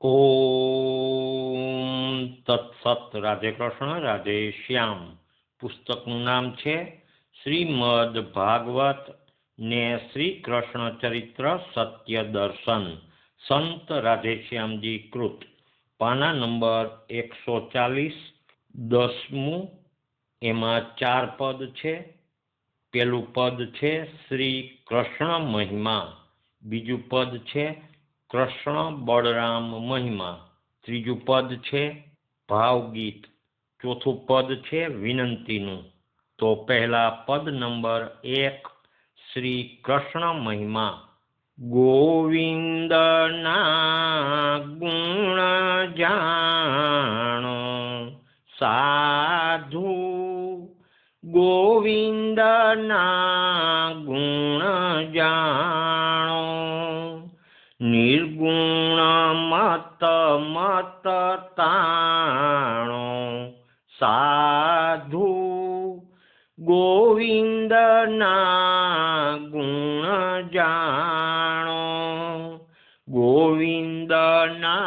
ઓમ તત્સત રાધે કૃષ્ણ રાધે શ્યામ પુસ્તકનું નામ છે શ્રીમદ ભાગવત ને શ્રી કૃષ્ણ ચરિત્ર સત્ય દર્શન, સંત રાધેશ્યામજી કૃત, પાના નંબર એકસો ચાલીસ, દસમું, એમાં ચાર પદ છે. પેલું પદ છે શ્રી કૃષ્ણ મહિમા, બીજું પદ છે કૃષ્ણ બળરામ મહિમા. ત્રીજું પદ છે ભાવગીત. ચોથું પદ છે વિનંતીનું. તો પહેલા પદ નંબર એક, શ્રી કૃષ્ણ મહિમા. ગોવિંદના ગુણ જાણો, સાધુ ગોવિંદના ગુણ જાણો. મત મત તાણો. સાધુ ગોવિંદના ગુણ જાણો. ગોવિંદના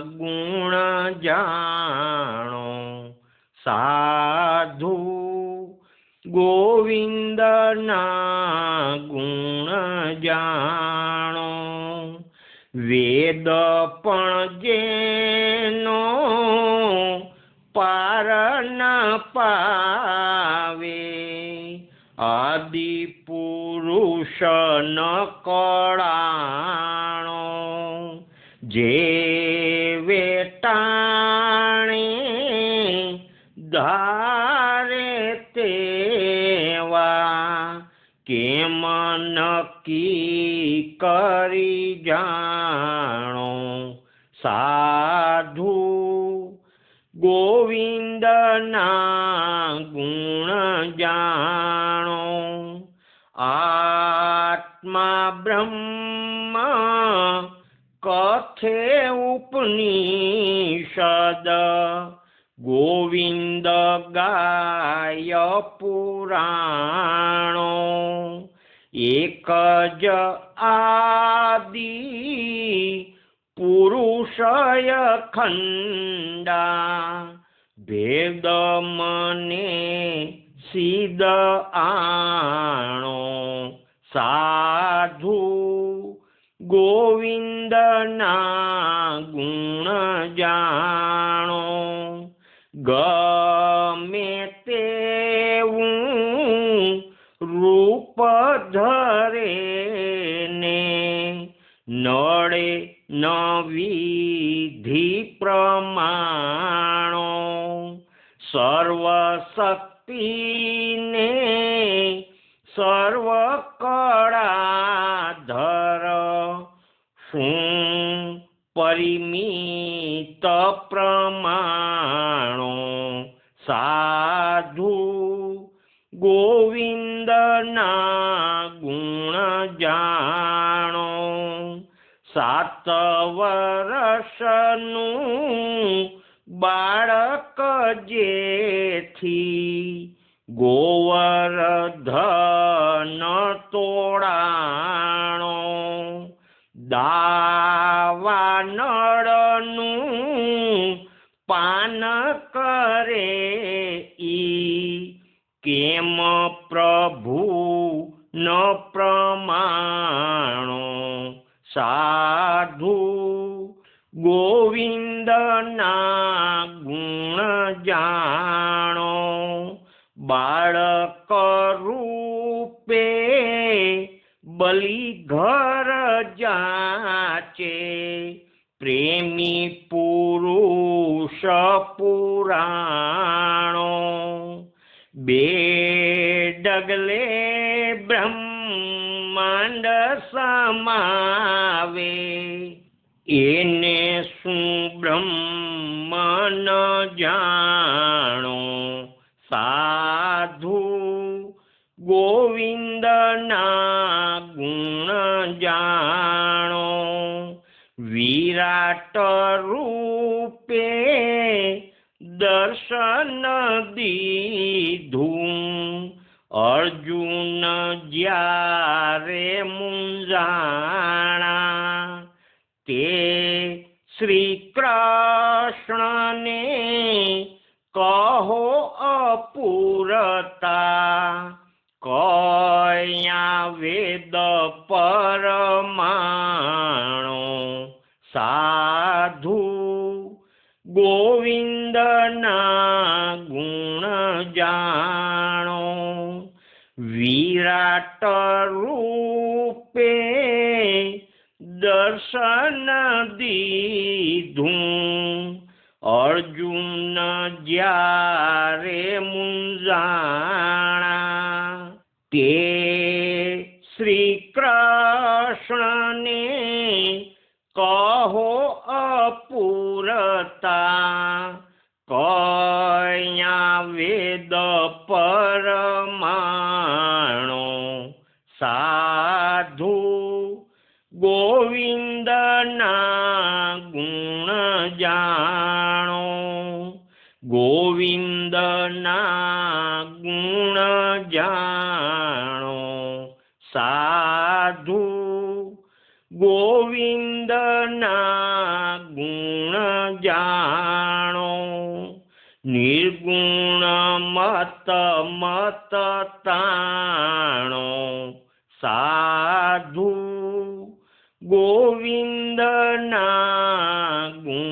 ગુણ જાણો. સાધુ ગોવિંદના ગુણ જાણો. વેદ પણ જેનો પાર ન પાવે. આદિ પુરુષ ન કળાણો જે વેટાણે ધારે તેવા. કેમ નક્કી કરી સાધુ ગોવિંદના ગુણ જાણો. આત્મા બ્રહ્મ કથે ઉપનિષદ. ગોવિંદ ગાય પુરાણો. એક જ આદિ પુરુષય ખંડા ભેદ મને સિદ્ધ આણો સાધુ ગોવિંદના ગુણ જાણો. ગમે તેવું રૂપ ધરે નડે નવિધિ પ્રમાણો સર્વ શક્તિને સર્વ કળા ધર શું પરિમિત પ્રમાણો સાધુ ગોવિંદના ગુણ જાણો સાત વર્ષનું બાળક જેથી ગોવર્ધન તોડાણો દાવા નળનું પાન કરે ઈ કેમ પ્રભુ ન પ્રમાણો? સાધુ ગોવિંદના ગુણ જાણો બાળક રૂપે બલી ઘર જાચે પ્રેમી પુરુષ પુરાણો બે ડગલે બ્રહ્માંડ સમાવે. એને શું બ્રહ્મ જાણો? સાધુ ગોવિંદના ગુણ જાણો. વિરાટ રૂપે દર્શન દીધું. અર્જુન જ્યારે મુંજાણા તે શ્રી કૃષ્ણને કહો અપૂરતા કયા વેદ પરમાણો સાધુ ગોવિંદના ગુણ જાણો. વિરાટ રૂપે દર્શન દીધું. અર્જુન જ્યારે મુંજાણા તે શ્રી કૃષ્ણને કહો અપૂરતા કયા વેદ પરમાણો જાણો. ગોવિંદના ગુણ જાણો. સાધુ ગોવિંદના ગુણ જાણો. નિર્ગુણ મત મત તાણો. સાધુ ગોવિંદના ગુણ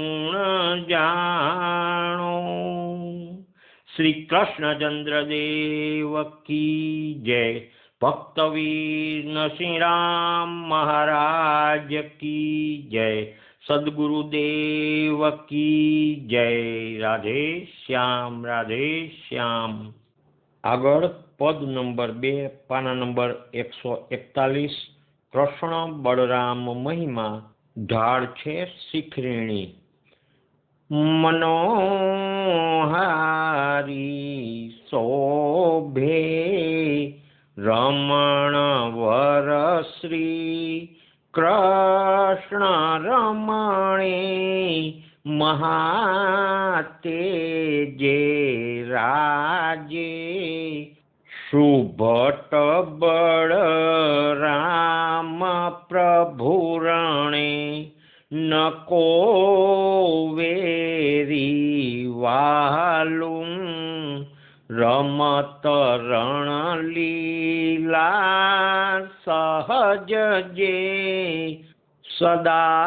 શ્રી કૃષ્ણચંદ્ર દેવ કી જય. ભક્તવીર નરસિંહરામ મહારાજ કી જય. સદગુરુદેવ કી જય. રાધે શ્યામ રાધે શ્યામ. આગળ પદ નંબર બે, પાના નંબર એકસો એકતાલીસ. કૃષ્ણ બળરામ મહિમા, ઢાળ છે શિખરીણી. મનોહારી શોભે રમણ વર શ્રી કૃષ્ણ રમણે મહાતેજે રાજે શુભટ બળ રામ પ્રભુરણે નકો સદા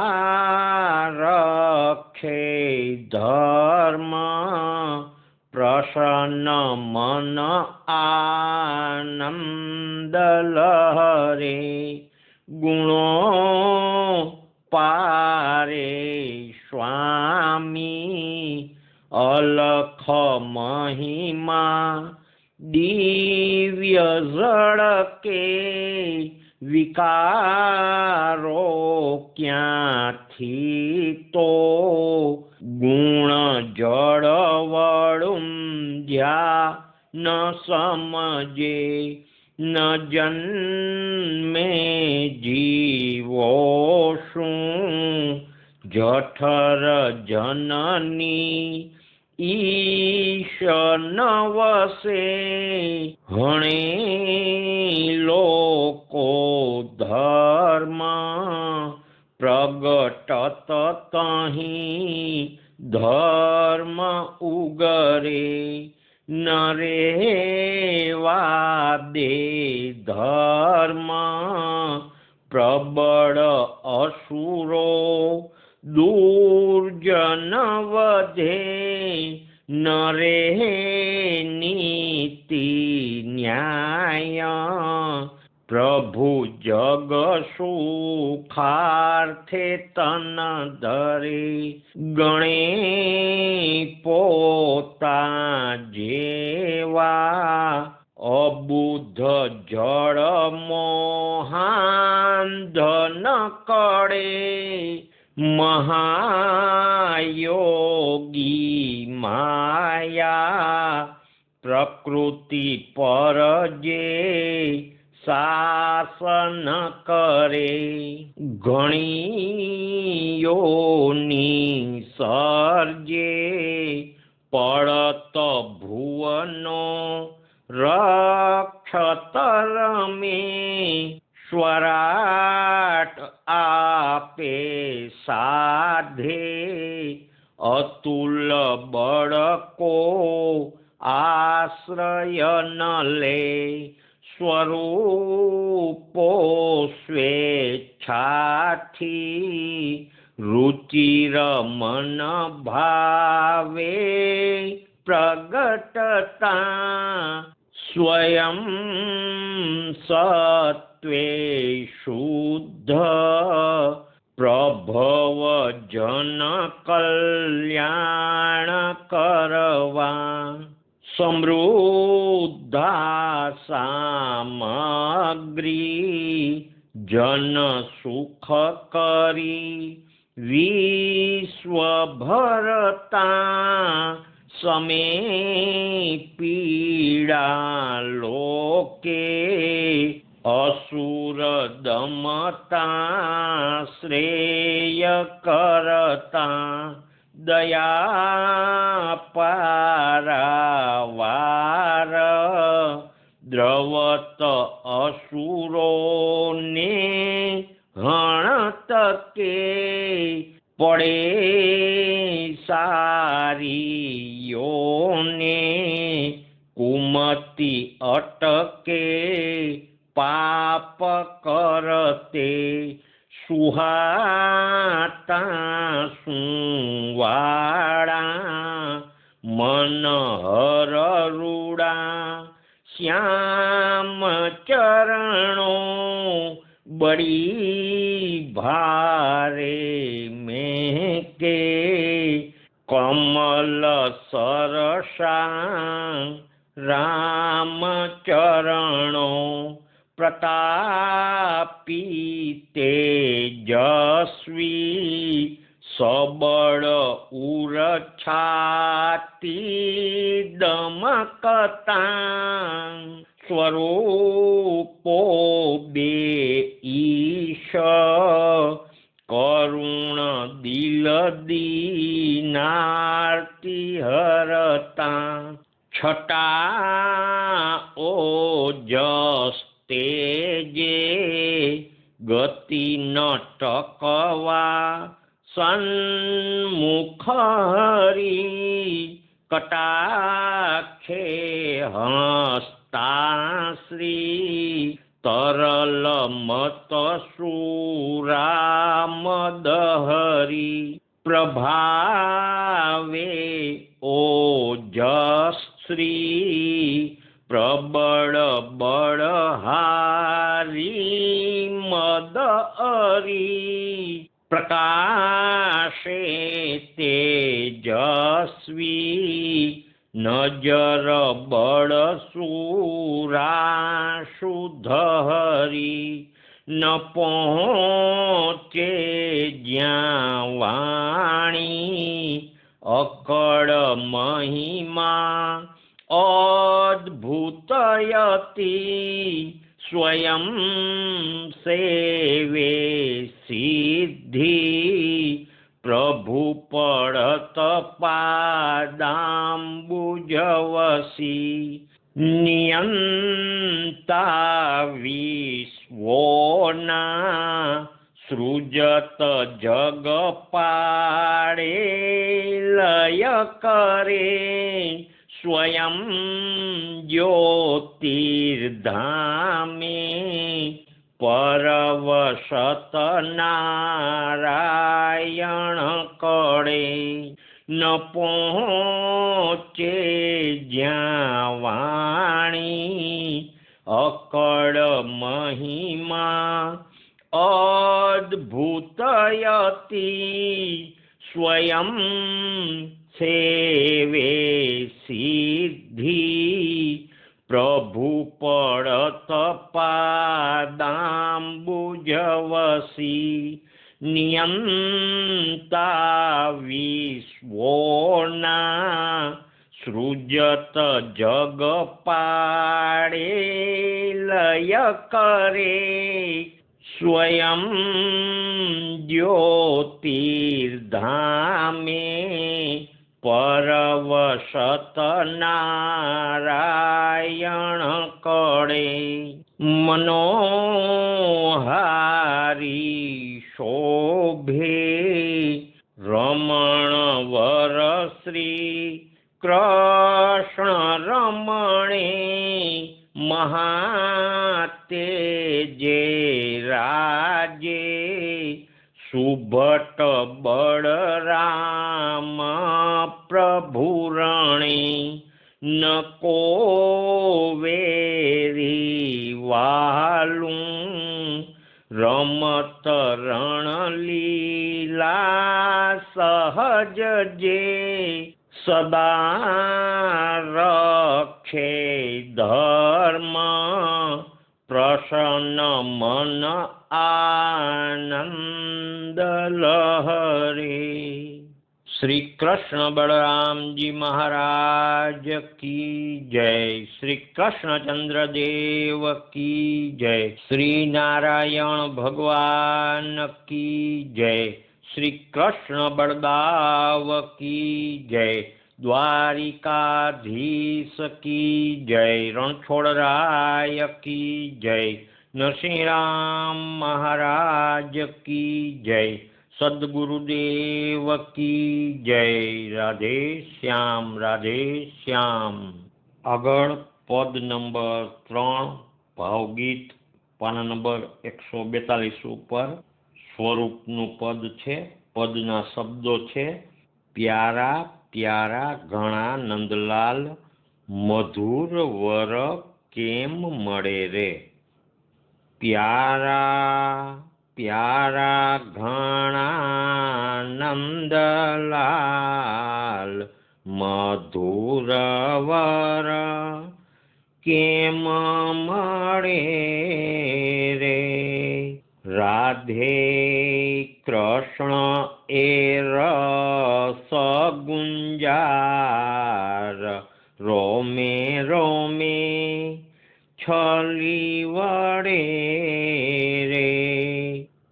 સમજે ન જન્મે જીવો શું જઠર જનની ઈશ નવસે હણે લોકો ધર્મ પ્રગટત તહીં ધર્મ ઉગરે નરેવા દે ધર્મ પ્રબળ અસુરો દુર્જન વધે નરે નીતિ ન્યાય પ્રભુ જગ સુખાર્થે તન ધરે રુચિર મન ભાવે પ્રગટતા સ્વયં સત્વે શુદ્ધ પ્રભવ જન કલ્યાણ કરવા સમૃદ્ધા સામગ્રી જન સુખ કરી વિશ્વભરતા સમે પીડા લોકે અસુર દમતા શ્રેય કરતા દયા પારાવાર દ્રવત અસુરોને હણત પડે સારીઓને કુમતી અટકે પાપ કરતે સુહાતા સુવાળા મન હર રૂડા શ્યામ ચરણો બડી স্বরূপে ঈশ করুণ দিল দীনার্তি হরতা ছটা ও জস্তে যে গতি নটকওয়া সন্মুখরি ટકવા સન્મુખ શ્રી કટાક્ષે તરલ મત સુરામદહરી પ્રભાવે ઓજશ્રી પ્રબળ બળહારી મદ અરી પ્રકાશે તેજસ્વી નજર બળ સુરા શુદ્ધ હરી ન પહોંચે જ્યાં વાણી અકળ મહિમા અદ્ભુતયતી स्वयं सेवे सिद्धि प्रभुपडतपादाम्बुजवसि नियन्ता विश्वो न सृजत जगपाडे लयकरे પાડે ज्योतिर्धामे નારાયણ કળે ન પહોંચે જ્યાં વાણી અકળ મહિમા અદ્ભુતયતી સ્વયં सेवे सिद्धि प्रभु नियन्ता विश्वो न सृजत जगपाडे लयकरे स्वयं ज्योतिर्धामे પરવશત નારાયણ કળે મનોહારી શ્રી કૃષ્ણ બળરામજી મહારાજ કી જય શ્રી કૃષ્ણચંદ્ર દેવ કી જય શ્રી નારાયણ ભગવાન કી જય શ્રી કૃષ્ણ બળદાવ કી જય દ્વારિકાધીશ કી જય રણછોડરાય કી જય નરસિંહરામ મહારાજ કી જય સદગુરુદેવ કી જય રાધે શ્યામ રાધે શ્યામ. આગળ પદ નંબર ત્રણ, ભાવગીત, પાના નંબર એકસો બેતાલીસ ઉપર સ્વરૂપનું પદ છે, પદના શબ્દો છે, પ્યારા પ્યારા, ઘણા, નંદલાલ, મધુર, વર, કેમ, મળે રે. પ્યારા प्य मधुरवर के किमरे रे? राधे कृष्ण एर सगुञ्जार रोमे रोमे रोमेलिवरे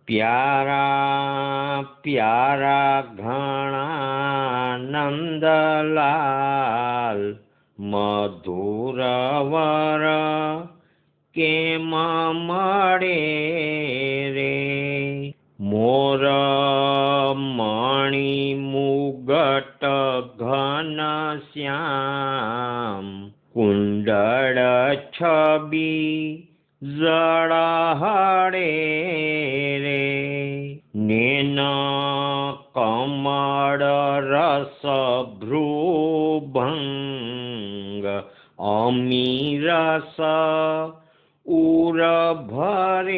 ગુંજાર રોમે મધુરવર કેમ મળે રે પ્યારા પ્યારા ઘણા શ્યામ કુંડળ વર जहरे ने अमीरस उरभरे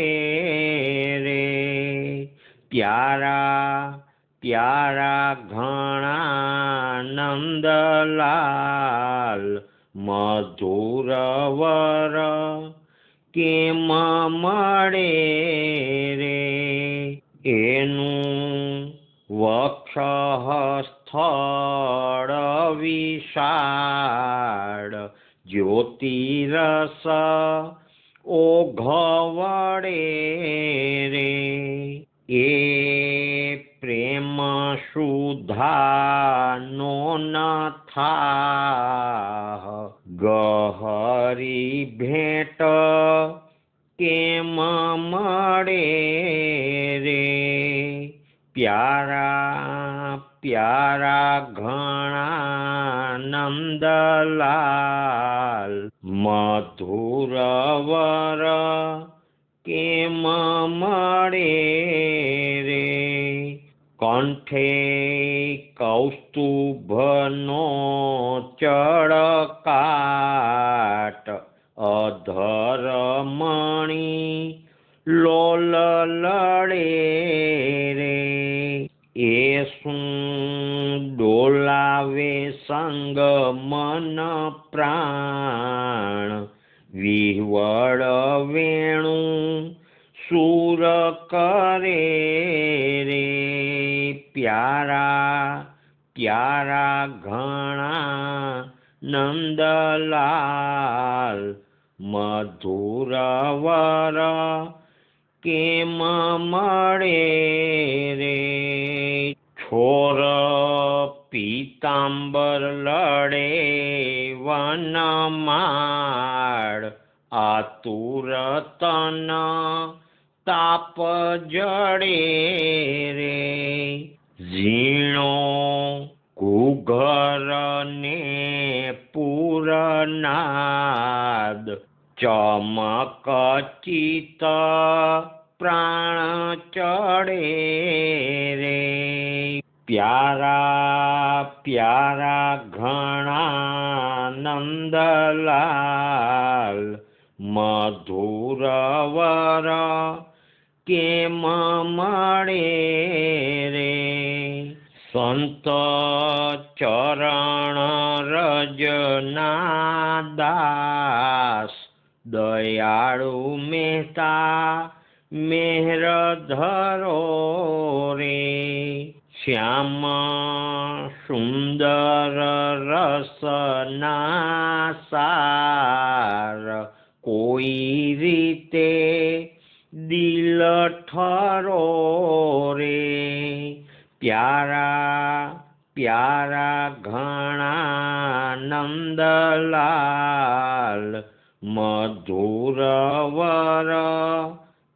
रे। प्यारा प्यारा घणानन्दलाल मधुरवर જળહડે રે નેન કમળ રસ ભ્રુભંગ અમીરસ ઉર ભરે રે પ્યારા પ્યારા ઘણા નંદલાલ મધુર વર કેમ મળે રે એનું વક્ષ સ્થળ વિશાળ જ્યોતિરસ ઓઘવડે રે એ પ્રેમ સુધાનો ન થા ગહરી ભેટ કેમ મળે રે? પ્યારા પ્યારા ઘણા નંદલાલ મધુર વર કેમ મળે રે? કંઠે કૌસ્તુભનો ચળકાટ અધર મણી લોલ લડે રે. એ શું ડોલાવે સંગ મન પ્રાણ, વિહવળ વેણું સુર કરે રે. પ્યારા પ્યારા ઘણા નંદલાલ મધુરવર કેમ મળે રે? છોર પીતાંબર લડે વનમાળ, આતુર તન તાપ જડે રે. ઝીણો ઘૂઘરને પૂરનાદ ચમકચિત પ્રાણ ચડે રે. પ્યારા પ્યારા ઘણા નંદલાલ મધુરવર के मरे रे। सन्तचरणरजनादास दयाळु मेहता मेहरधरो रे। श्याम सुन्दररसनासार रसना रीते દિલ ઠરો રે. પ્યારા પ્યારા ઘણા નંદલાલ, મધુરવર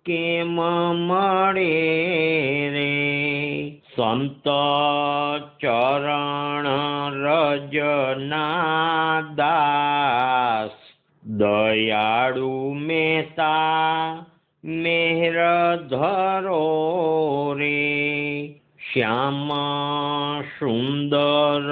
કેમ મળે રે? સંત ચરણ રજના દાસ દયાળુ મહેતા મેહર ધરો રે, શ્યામ સુંદર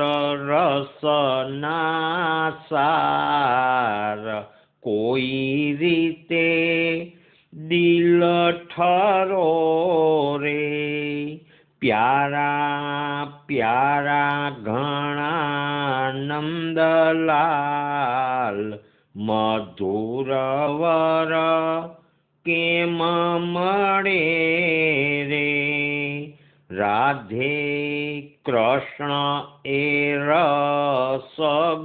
રસના સાર. કોઈ રીતે દિલ ઠરો રે, પ્યારા પ્યારા ઘણા નંદલાલ, મધુરવર કેમ મળે રે. રાધે કૃષ્ણ એ રસ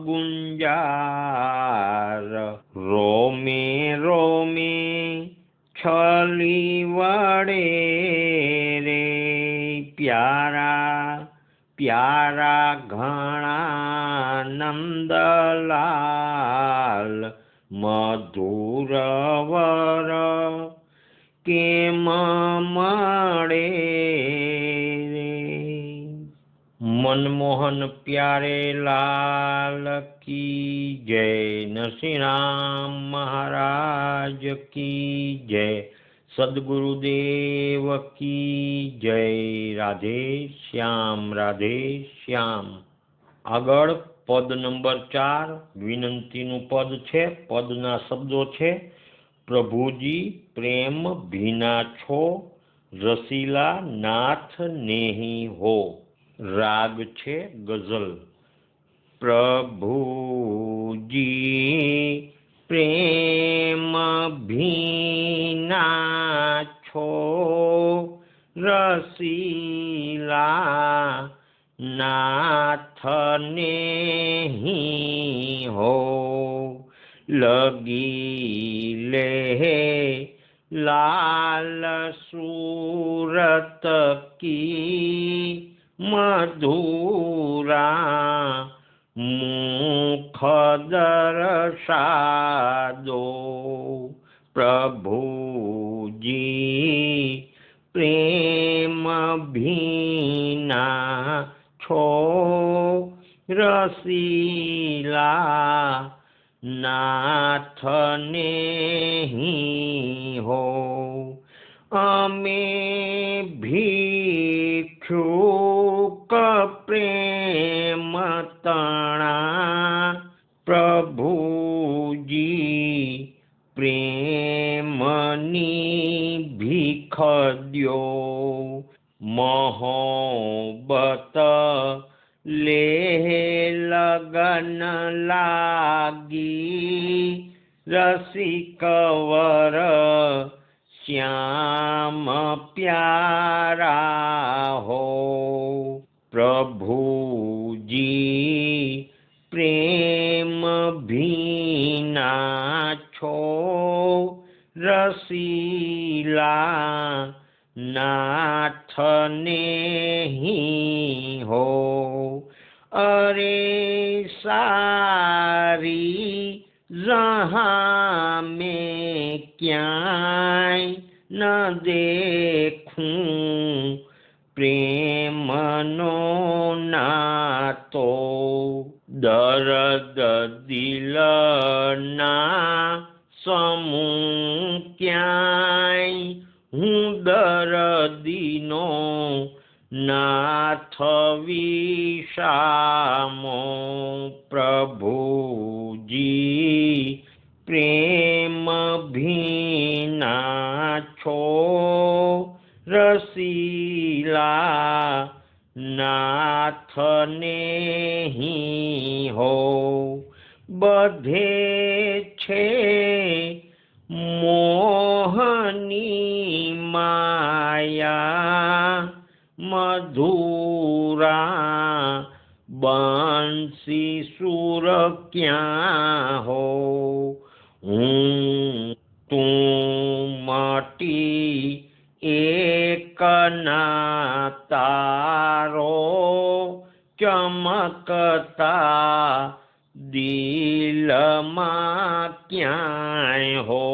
ગુંજાર. રોમે રોમે છલી વડે રે. પ્યારા પ્યારા ઘણા નંદલાલ. મધુરવર મળે રે? મનમોહન પ્યારે લાલ કી જય, નરસિંહરામ મહારાજ કી જય, સદગુરુદેવ કી જય. રાધે શ્યામ રાધે શ્યામ. આગળ પદ નંબર ચાર વિનંતીનું પદ છે. પદના શબ્દો છે, પ્રભુજી, પ્રેમ ભીના છો, રસીલા નાથ નેહી હો, રાગ છે ગઝલ. પ્રભુજી, પ્રેમ ભીના છો, રસીલા નાથને હો લગી લે લાલ સુરત કી મધુરા મુખ દર્શાદો પ્રભુજી પ્રેમ ભીના છો. રસીલા નાથને હો અમે ભિક્ષુક પ્રેમ તણા પ્રભુજી પ્રેમની ભીખ દ્યો. મહોબત લે લગન લાગી રસિકવર શ્યામ પ્યારા હો. પ્રભુજી પ્રેમ ભીના છો રસીલા નાથને હો. અરે સારી જહાં મેં ક્યાંય ન દેખું. પ્રેમનો નાતો દર્દ દિલના સમૂહ ક્યાંય હું દરદીનો નાથ વિષામો પ્રભુજી પ્રેમ ભીના છો. રસીલા નાથને હીં બધે છે મોહની માયા મધુરા બંસી સુર ક્યાં હો. હું તું મટી એક ના તારો ચમકતા દિલમાં ક્યાંય હો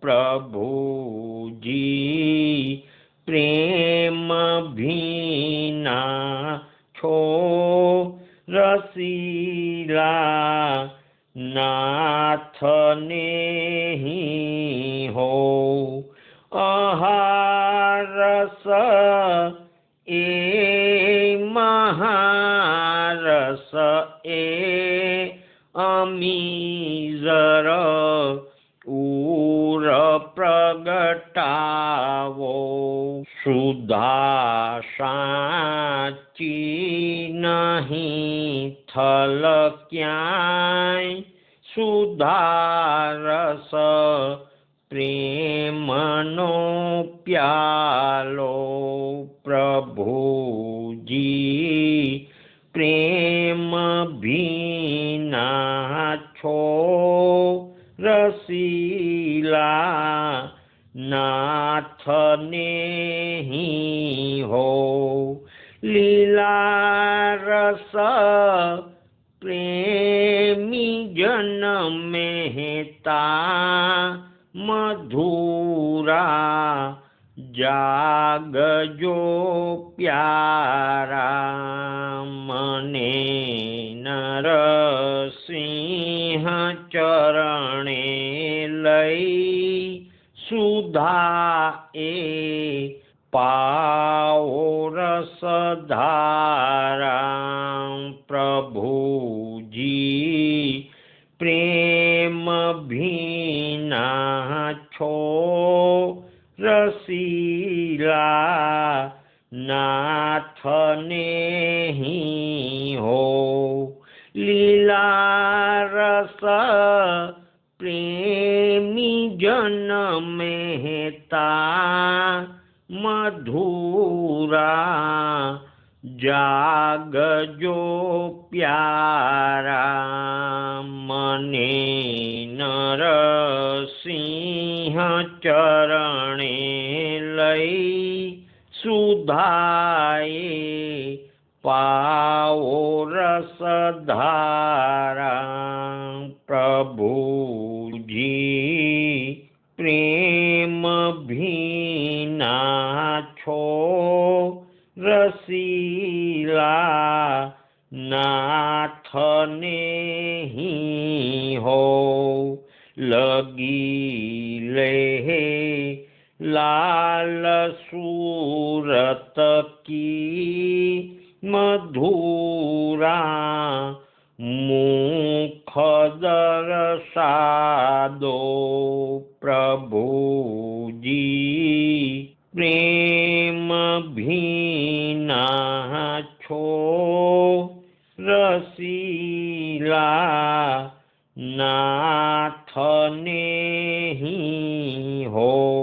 પ્રભુજી पूजी प्रेम भीना छो रसीला नाथ नेही हो। अहारस ए महारस ए अमीजर પ્રગટાવો સુધા સાચી નહીં થલ ક્યાંય સુધારસ પ્રેમનો પ્યાલો પ્રભુજી પ્રેમ ભીના છો રસીલા નાથને હીં હો લીલા રસ પ્રેમી જન મહેતા મધુરા જાગજો પ્યારા મને નરસિંહ ચરણે લઈ સુધા એ પાઓ રસધારા પ્રભુજી પ્રેમ ભીના છો રસીલા નાથને હીં લીલા રસ જન મહેતા મધુરા જાગજો પ્યારા મને નરસિંહ ચરણે લઈ સુધાએ પાઓ રસધારા પ્રભુજી પ્રેમ ભીના છો રસીલા નાથને હીં લગી લે લાલ સુરત કી મધુરા મુખ દરસાદો પ્રભુજી, પ્રેમ ભીના છો. રસીલા નાથને હીં હો.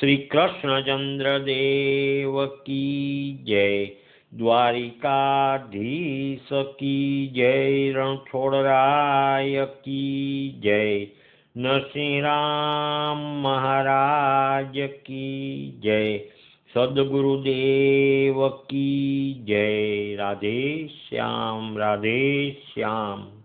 શ્રી કૃષ્ણચંદ્ર દેવ કી જય. દ્વારિકાધીશ કી જય, રણછોડરાય કી જય, નરસિંહરામ મહારાજ કી જય, સદગુરુદેવ કી જય. રાધે શ્યામ રાધે શ્યામ.